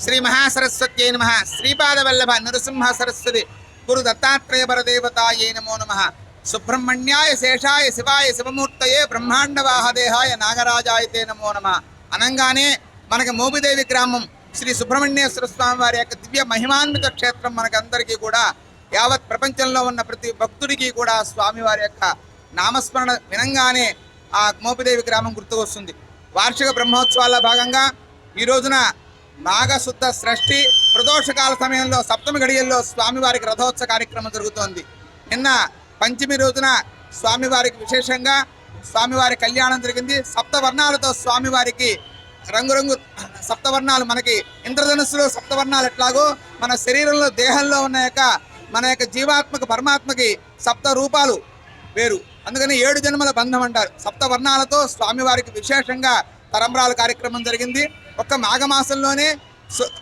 శ్రీ మహాసరస్వత్యై నమ శ్రీపాదవల్లభ నరసింహ సరస్వతి గురు దత్తాత్రేయ పరదేవతాయై నమో నమ. సుబ్రహ్మణ్యాయ శేషాయ శివాయ శివమూర్తయే బ్రహ్మాండవాహదేహాయ నాగరాజాయతే నమో నమ. అనంగానే మనకి మోపిదేవి గ్రామం శ్రీ సుబ్రహ్మణ్యేశ్వర స్వామి వారి యొక్క దివ్య మహిమాన్విత క్షేత్రం మనకందరికీ కూడా యావత్ ప్రపంచంలో ఉన్న ప్రతి భక్తుడికి కూడా స్వామివారి యొక్క నామస్మరణ వినంగానే ఆ మోపిదేవి గ్రామం గుర్తుకు వస్తుంది వార్షిక బ్రహ్మోత్సవాల భాగంగా ఈ రోజున మాఘశుద్ధ సృష్టి ప్రదోషకాల సమయంలో సప్తమి గడియల్లో స్వామివారికి రథోత్సవ కార్యక్రమం జరుగుతోంది. నిన్న పంచమి రోజున స్వామివారికి విశేషంగా స్వామివారి కళ్యాణం జరిగింది. సప్తవర్ణాలతో స్వామివారికి రంగురంగు సప్తవర్ణాలు మనకి ఇంద్రధనుస్సులో సప్తవర్ణాలు ఎట్లాగో మన శరీరంలో దేహంలో ఉన్న యొక్క మన యొక్క జీవాత్మక పరమాత్మకి సప్త రూపాలు వేరు. అందుకని ఏడు జన్మల బంధం అంటారు. సప్త వర్ణాలతో స్వామివారికి విశేషంగా తరంబరాల కార్యక్రమం జరిగింది. ఒక్క మాఘమాసంలోనే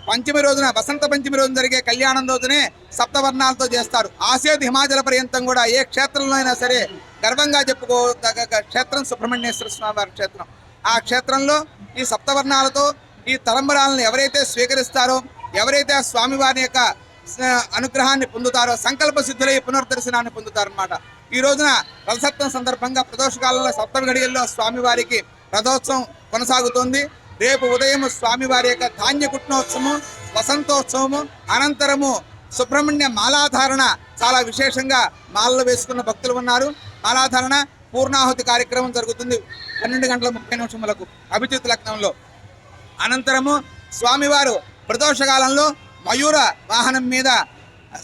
పంచమి రోజున వసంత పంచమి రోజున జరిగే కళ్యాణం రోజునే సప్తవర్ణాలతో చేస్తారు. ఆసేది హిమాచల పర్యంతం కూడా ఏ క్షేత్రంలో అయినా సరే గర్వంగా చెప్పుకోదగ్గ క్షేత్రం సుబ్రహ్మణ్యేశ్వర స్వామి వారి క్షేత్రం. ఆ క్షేత్రంలో ఈ సప్తవర్ణాలతో ఈ తలంబరాలను ఎవరైతే స్వీకరిస్తారో ఎవరైతే ఆ స్వామివారి యొక్క అనుగ్రహాన్ని పొందుతారో సంకల్ప సిద్ధులై పునర్దర్శనాన్ని పొందుతారన్నమాట. ఈ రోజున రథసప్తం సందర్భంగా ప్రదోషకాలంలో సప్తమి గడియల్లో స్వామివారికి రథోత్సవం కొనసాగుతోంది. రేపు ఉదయం స్వామివారి యొక్క ధాన్య కుట్నోత్సవము వసంతోత్సవము అనంతరము సుబ్రహ్మణ్య మాలాధారణ చాలా విశేషంగా మాలలు వేసుకున్న భక్తులు ఉన్నారు. మాలాధారణ పూర్ణాహుతి కార్యక్రమం జరుగుతుంది పన్నెండు గంటల ముప్పై నిమిషములకు అభిజిత్ లగ్నంలో. అనంతరము స్వామివారు ప్రదోషకాలంలో మయూర వాహనం మీద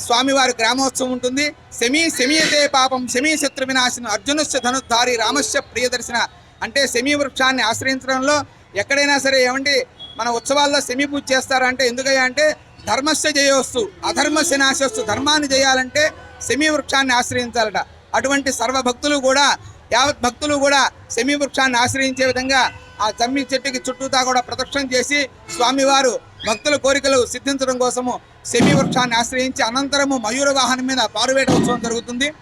స్వామివారి గ్రామోత్సవం ఉంటుంది. సెమీ సెమీయతే పాపం సెమీ శత్రు వినాశనం అర్జునస్య ధనుద్ధారి రామస్య ప్రియదర్శన అంటే సెమీ వృక్షాన్ని ఆశ్రయించడంలో ఎక్కడైనా సరే ఏమంటే మన ఉత్సవాల్లో సెమీ పూజ చేస్తారంటే ఎందుకయ్యా అంటే ధర్మస్య జయోస్తు అధర్మస్య నాశస్తు ధర్మాన్ని చేయాలంటే సెమీ వృక్షాన్ని ఆశ్రయించాలట. అటువంటి సర్వ భక్తులు కూడా యావత్ భక్తులు కూడా సెమీ వృక్షాన్ని ఆశ్రయించే విధంగా ఆ జమ్మి చెట్టుకి చుట్టూతా కూడా ప్రదక్షిణ చేసి స్వామివారు భక్తుల కోరికలు సిద్ధించడం కోసము సెమీ వృక్షాన్ని ఆశ్రయించి అనంతరము మయూర వాహనం మీద పారువేట ఉత్సవం జరుగుతుంది.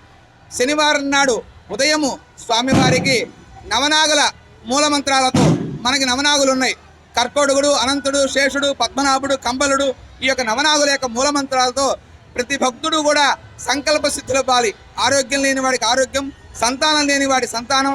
శనివారం నాడు ఉదయము స్వామివారికి నవనాగల మూలమంత్రాలతో మనకి నవనాగులు ఉన్నాయి. కర్కోడుగుడు అనంతుడు శేషుడు పద్మనాభుడు కంబలుడు ఈ యొక్క నవనాగుల యొక్క మూలమంత్రాలతో ప్రతి భక్తుడు కూడా సంకల్ప సిద్ధుల పాలి ఆరోగ్యం లేని వాడికి ఆరోగ్యం సంతానం లేని వాడి సంతానం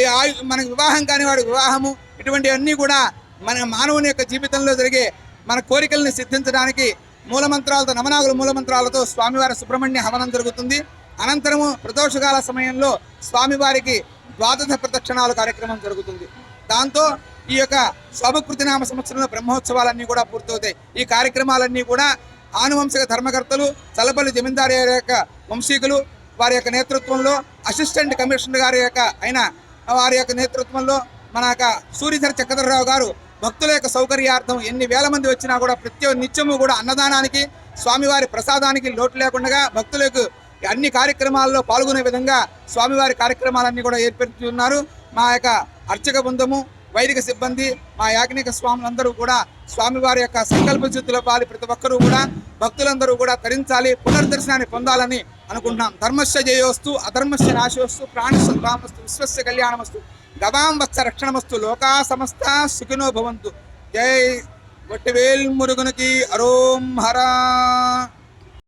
ఈ ఆయు మనకి వివాహం కాని వాడి వివాహము ఇటువంటివన్నీ కూడా మన మానవుని యొక్క జీవితంలో జరిగే మన కోరికల్ని సిద్ధించడానికి మూలమంత్రాలతో నవనాగుల మూలమంత్రాలతో స్వామివారి సుబ్రహ్మణ్య హవనం జరుగుతుంది. అనంతరము ప్రదోషకాల సమయంలో స్వామివారికి ద్వాదశ ప్రదక్షిణాల కార్యక్రమం జరుగుతుంది. దాంతో ఈ యొక్క స్వభకృతి నామ సంవత్సరంలో బ్రహ్మోత్సవాలన్నీ కూడా పూర్తవుతాయి. ఈ కార్యక్రమాలన్నీ కూడా ఆనువంశిక ధర్మకర్తలు చల్లపల్లి జమీందారు గారి యొక్క వంశీకులు వారి యొక్క నేతృత్వంలో అసిస్టెంట్ కమిషనర్ గారి యొక్క అయిన వారి యొక్క నేతృత్వంలో మన యొక్క సూర్యధర చక్రధరరావు గారు భక్తుల యొక్క సౌకర్యార్థం ఎన్ని వేల మంది వచ్చినా కూడా ప్రతి నిత్యము కూడా అన్నదానానికి స్వామివారి ప్రసాదానికి లోటు లేకుండా భక్తులకు అన్ని కార్యక్రమాల్లో పాల్గొనే విధంగా స్వామివారి కార్యక్రమాలన్నీ కూడా ఏర్పడుతున్నారు. మా యొక్క అర్చక బృందము వైదిక సిబ్బంది మా యాజ్ఞిక స్వాములందరూ కూడా స్వామివారి యొక్క సంకల్ప స్థితిలో పాలి ప్రతి ఒక్కరూ కూడా భక్తులందరూ కూడా తరించాలి పునర్దర్శనాన్ని పొందాలని అనుకుంటున్నాం. ధర్మస్య జయోస్తు అధర్మస్య నాశోస్తు ప్రాణస్య రామస్తు విశ్వస్య కళ్యాణమస్తు గవాం వత్స రక్షణమస్తు లోకా సమస్త సుఖినో భవంతు. జై వట్టివేల్ మురుగునికి అరోం హరా.